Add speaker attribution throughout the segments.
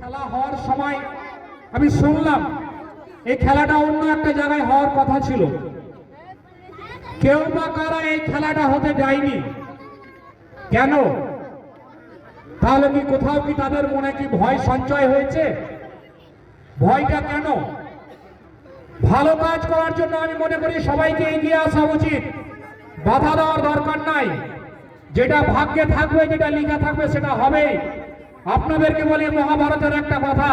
Speaker 1: খেলা হওয়ার সময় আমি শুনলাম, এই খেলাটা অন্য একটা জায়গায় হওয়ার কথা ছিল। কেউ বা কারা এই খেলাটা হতে যায়নি কেন? তাহলে কি কোথাও কি তাদের মনে কি ভয় সঞ্চয় হয়েছে? ভয়টা কেন? ভালো কাজ করার জন্য আমি মনে করি সবাইকে এগিয়ে আসা উচিত। বাধা দেওয়ার দরকার নাই। যেটা ভাগ্যে থাকবে, যেটা লেখা থাকবে, সেটা হবে আপনাদেরকে বলি, মহাভারতের একটা কথা।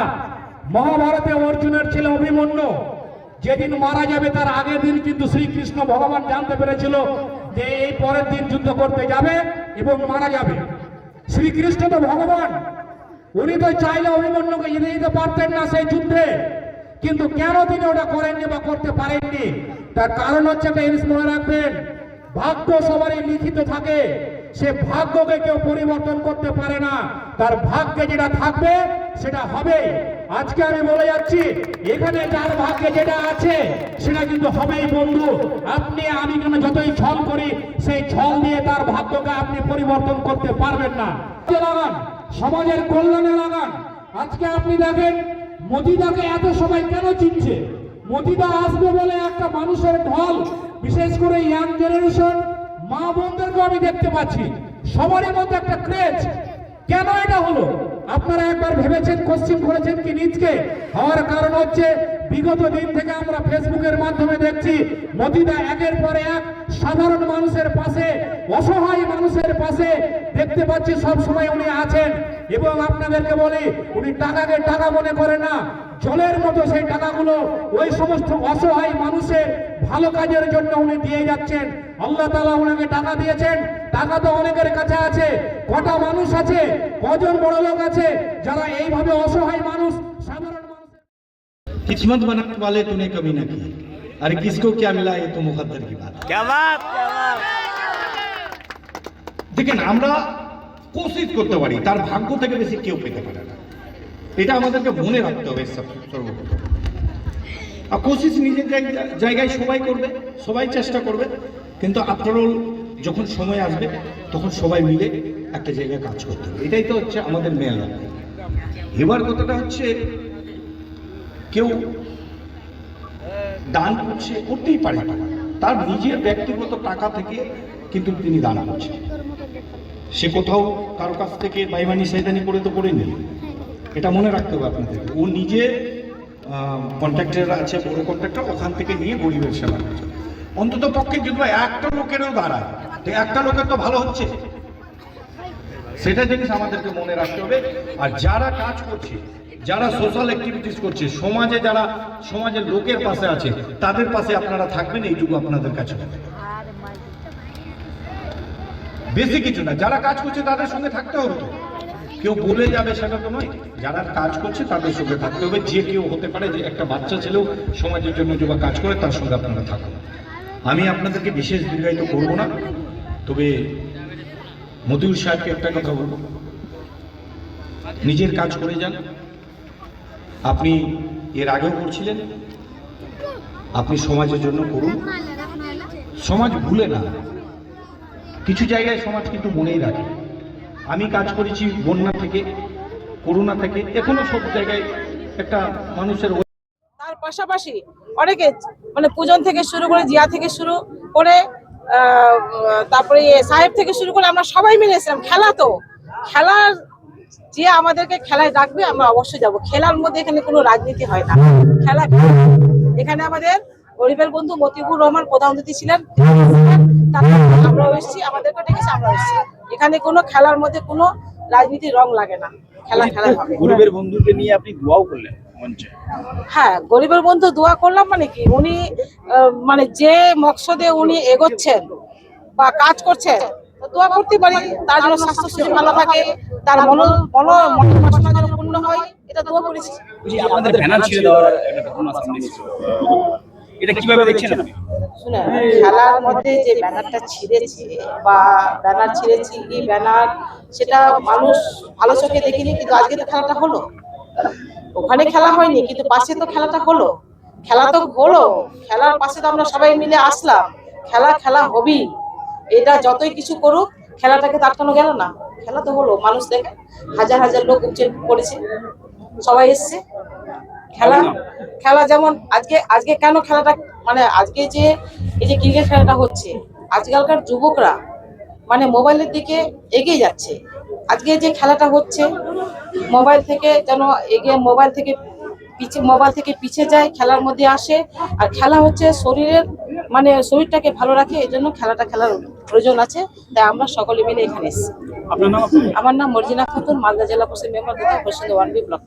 Speaker 1: মহাভারতে অর্জুনের ছিল অভিমন্যু। যেদিন মারা যাবে তার আগের দিন কিন্তু শ্রীকৃষ্ণ ভগবান জানতে পেরেছিল যে এই পরের দিন যুদ্ধ করতে যাবে এবং মারা যাবে। শ্রীকৃষ্ণ তো ভগবান। উনি তো চাইলে অভিমন্যুকে যেতে দিতে পারতেন না সেই যুদ্ধে। কিন্তু কেন তিনি ওটা করেননি বা করতে পারেননি? তার কারণ হচ্ছে একটা জিনিস মনে রাখবেন, ভাগ্য সবারই লিখিত থাকে। সে ভাগ্যকে কেউ পরিবর্তন করতে পারে না। তার ভাগ্যে যেটা থাকবে, সেটা হবে। আজকে আমি বলে যাচ্ছি, এখানে যার ভাগ্যে যেটা আছে, সেটা কিন্তু হবেই বন্ধু। আপনি, আমি কেন যতই ছল করি, সেই ছল দিয়ে তার ভাগ্যকে আপনি পরিবর্তন করতে পারবেন না। লাগান, সমাজের কল্যাণে লাগান। আজকে আপনি দেখেন মোদিদাকে এত সবাই কেন চিনছে? মোদিদা আসবে বলে একটা মানুষের ঢল, বিশেষ করে ইয়াং জেনারেশন মা বোনদেরকে আমি দেখতে পাচ্ছি। সবারই মধ্যে একটা ক্রেজ কেন এটা হলো? আপনারা একবার ভেবেছেন কোশ্চিন করেছেন কি নিজকে হওয়ার কারণ হচ্ছে, বিগত দিন থেকে আমরা ফেসবুকের মাধ্যমে দেখছি মোদিদা একের পরে এক সাধারণ মানুষের পাশে অসহায় মানুষের পাশে দেখতে পাচ্ছি সব সময় উনি আছেন এবং আপনাদেরকে বলি উনি টাকাকে টাকা মনে করে না জলের মতো সেই টাকাগুলো ওই সমস্ত অসহায় মানুষের ভালো কাজের জন্য উনি দিয়ে যাচ্ছেন আল্লাহ তালা ওনাকে টাকা দিয়েছেন টাকা তো অনেকের কাছে আছে কটা মানুষ আছে কজন বড় লোক আছে যারা এইভাবে অসহায় মানুষ সাধারণ মানুষ
Speaker 2: किस्मत बनाने वाले तूने कभी ना की अरे किसको क्या मिला ये तो मुकद्दर की बात है
Speaker 3: क्या बात क्या बात
Speaker 2: দেখেন আমরা কোশিশ করতে পারি তার ভাগ্য থেকে বেশি কেউ পেতে পারে না এটা আমাদেরকে মনে রাখতে হবে সব- সর্বপ্রথম আর কোশিশ নিজের জায়গা- জায়গায় সবাই করবে সবাই চেষ্টা করবে কিন্তু আফটার অল যখন সময় আসবে তখন সবাই মিলে একটা জায়গায় কাজ করতে হবে এটাই তো হচ্ছে আমাদের মেন লক্ষ্য এবার কথাটা হচ্ছে কেউ দান করছে, করতেই পারে। তার নিজের ব্যক্তিগত টাকা থেকে কিন্তু তিনি দান করছেন। সে কোথাও কারও কাছ থেকে বাইমানি সাইদানি করে তো করে নেই এটা মনে রাখতে হবে আপনাদের ও নিজে কন্ট্রাক্টর আছে, বড় কন্ট্রাক্টর ওখান থেকে নিয়ে গরিবের সেবা করছে। অন্তত পক্ষে যদি একটা লোকেরও দাঁড়ায়, তো একটা লোকের তো ভালো হচ্ছে। সেটা জিনিস আমাদেরকে মনে রাখতে হবে। আর যারা কাজ করছে যারা সোশ্যাল অ্যাক্টিভিটিস করছে, সমাজে যারা, সমাজের লোকের পাশে আছে, তাদের পাশে আপনারা থাকবেন, এইটুকু আপনাদের কাছে বেশি কিছু না, যারা কাজ করছে তাদের সঙ্গে থাকতে হবে তো। কেউ বলে যাবে সেটা তো নয়, যারা কাজ করছে তাদের সঙ্গে থাকতে হবে। যে কেউ হতে পারে যে একটা বাচ্চা ছেলেও সমাজের জন্য যে কাজ করে, তার সঙ্গে আপনারা থাকুন। আমি আপনাদেরকে বিশেষ দীর্ঘায়িত করব না, তবে মতিউর সাহেবকে একটা কথা বলব। নিজের কাজ করে যান আপনি এর আগেও করছিলেন? আপনি সমাজের জন্য করুন। সমাজ ভুলে না। কিছু জায়গায় সমাজ কিন্তু মনেই রাখে। আমি কাজ করেছি বন্যা থেকে, করোনা থেকে, এখনও সব জায়গায় একটা মানুষের
Speaker 4: তার পাশাপাশি অনেকে মানে পূজন থেকে শুরু করে জিয়া থেকে শুরু করে তারপরে সাহেব থেকে শুরু করে আমরা সবাই মিলে এসেছিলাম। খেলা তো। খেলার যে আমাদেরকে খেলায় ডাকবে আমরা অবশ্যই যাব। খেলার মধ্যে এখানে কোনো রাজনীতি হয় না। খেলা এখানে আমাদের গরিবের বন্ধু মতিবুর রহমান প্রধান অতিথি ছিলেন আমরাও এসেছি আমাদেরকে ডেকেছে আমরা এসেছি। এখানে কোনো খেলার মধ্যে কোনো রাজনীতির রং লাগে না। খেলা খেলা হবে।
Speaker 3: গরিবের বন্ধুকে নিয়ে আপনি দোয়াও করলেন
Speaker 4: হ্যাঁ গরিবের বন্ধু দোয়া করলাম মানে কি? উনি মানে যে মকসদে উনি এগোচ্ছেন বা কাজ করছেন দোয়া করতে পারি। তার জন্য স্বাস্থ্য শরীর ভালো থাকে তার মন মন মনের বাসনা যেন পূর্ণ হয় এটা দোয়া করেছি
Speaker 3: যে ব্যানার ছিঁড়ে দেওয়ার একটা ঘটনা সামনে এসেছে। এটা কীভাবে দেখছেন আপনি?
Speaker 4: শুনে খেলার মধ্যে যে ব্যানারটা ছিঁড়েছে বা ব্যানার ছিঁড়েছি এই ব্যানার সেটা মানুষ ভালো চোখে দেখিনি কিন্তু আজকে তো খেলাটা হলো। ওখানে খেলা হয়নি কিন্তু পাশে তো খেলাটা হলো। খেলা তো হলো খেলার পাশে তো আমরা সবাই মিলে আসলাম। খেলা খেলা হবেই। এটা যতই কিছু করুক খেলাটাকে তো আটকানো গেল না। খেলা তো হলো মানুষ দেখে। হাজার হাজার লোক উপচে পড়েছে। সবাই এসছে। খেলা খেলা যেমন আজকে আজকে কেন খেলাটা মানে আজকে যে এই যে ক্রিকেট খেলাটা হচ্ছে আজকালকার যুবকরা মানে মোবাইলের দিকে এগিয়ে যাচ্ছে। আজকে যে খেলাটা হচ্ছে মোবাইল থেকে যেন এগিয়ে মোবাইল থেকে পিছে মোবাইল থেকে পিছিয়ে যায় খেলার মধ্যে আসে। আর খেলা হচ্ছে শরীরের মানে শরীরটাকে ভালো রাখে এই জন্য খেলাটা খেলার প্রয়োজন আছে। তাই আমরা সকলে মিলে এখানে এসেছি।
Speaker 3: আপনার নাম
Speaker 4: আমার নাম মর্জিনা খাতুন মালদা জেলা পরিষদ মেম্বার তথা পশ্চিম ওয়ান বি ব্লক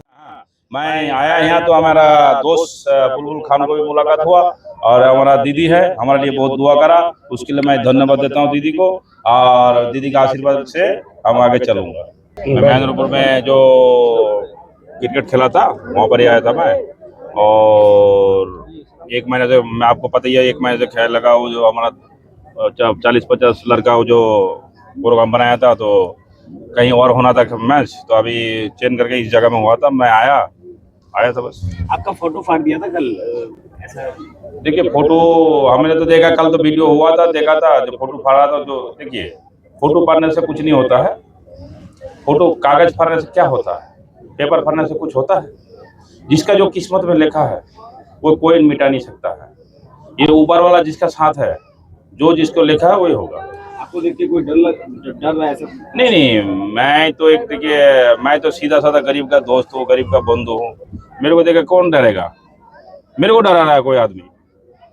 Speaker 5: मैं आया यहाँ तो हमारा दोस्त अ, बुलबुल खान को भी मुलाकात हुआ और हमारा दीदी है हमारे लिए बहुत दुआ करा उसके लिए मैं धन्यवाद देता हूँ दीदी को और दीदी का आशीर्वाद से हम आगे चलूंगा मैं महेंद्रपुर में जो क्रिकेट खेला था वहाँ पर ही आया था मैं और एक महीने से मैं आपको पता ही है एक महीने से खेल लगा वो जो हमारा चालीस पचास लड़का वो जो प्रोग्राम बनाया था तो कहीं और होना था मैच तो अभी चेंज करके इस जगह में हुआ था मैं आया आया था बस।
Speaker 3: आपका फ़ोटो फाड़ दिया था कल ऐसा?
Speaker 5: देखिए फ़ोटो हमने तो देखा कल तो वीडियो हुआ था देखा था जो फ़ोटो फाड़ा था तो देखिए फ़ोटो फाड़ने से कुछ नहीं होता है। फ़ोटो कागज़ फाड़ने से क्या होता है? पेपर फाड़ने से कुछ होता है? जिसका जो किस्मत में लिखा है वो कोई मिटा नहीं सकता है। ये ऊपर वाला जिसका साथ है जो जिसको लिखा है वही होगा।
Speaker 3: आपको देख के कोई डर लग डर रहा है ऐसा?
Speaker 5: नहीं नहीं मैं तो एक देखिए मैं तो सीधा साधा गरीब का दोस्त हूँ गरीब का बंधु हूँ। मेरे को देखे कौन डरेगा? मेरे को डरा रहा है कोई आदमी।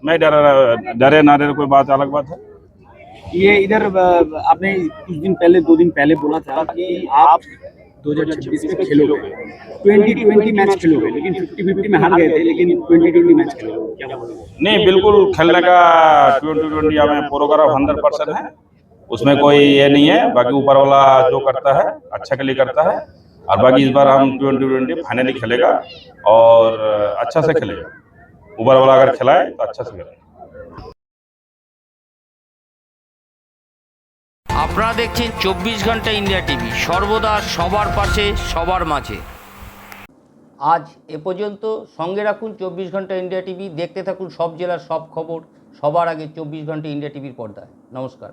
Speaker 5: मैं डरा रहा डरे ना डरे कोई बात अलग बात है?
Speaker 3: ये इधर आपने कुछ दिन पहले दो दिन पहले बोला था कि आप 2026 में खेलोगे। ट्वेंटी ट्वेंटी मैच खेलोगे लेकिन फिफ्टी फिफ्टी में हार गए थे लेकिन ट्वेंटी ट्वेंटी मैच खेलोगे। क्या बोलोगे?
Speaker 5: नहीं बिल्कुल खेलने का ट्वेंटी ट्वेंटी हमें प्रोग्राम हंड्रेड परसेंट है। उसमें कोई ये नहीं है बाकी ऊपर वाला जो करता है अच्छा के लिए करता है और बाकी इस बार हम ट्वेंटी ट्वेंटी फाइनली खेलेगा और अच्छा से खेलेगा ऊपर वाला अगर खिलाए तो अच्छा से खेलेगा
Speaker 6: আপনারা দেখছেন চব্বিশ ঘন্টা ইন্ডিয়া টিভি সর্বদা সবার পাশে সবার মাঝে আজ এ পর্যন্ত সঙ্গে রাখুন চব্বিশ ঘন্টা ইন্ডিয়া টিভি দেখতে থাকুন সব জেলার সব খবর সবার আগে চব্বিশ ঘন্টা ইন্ডিয়া টিভির পর্দায় নমস্কার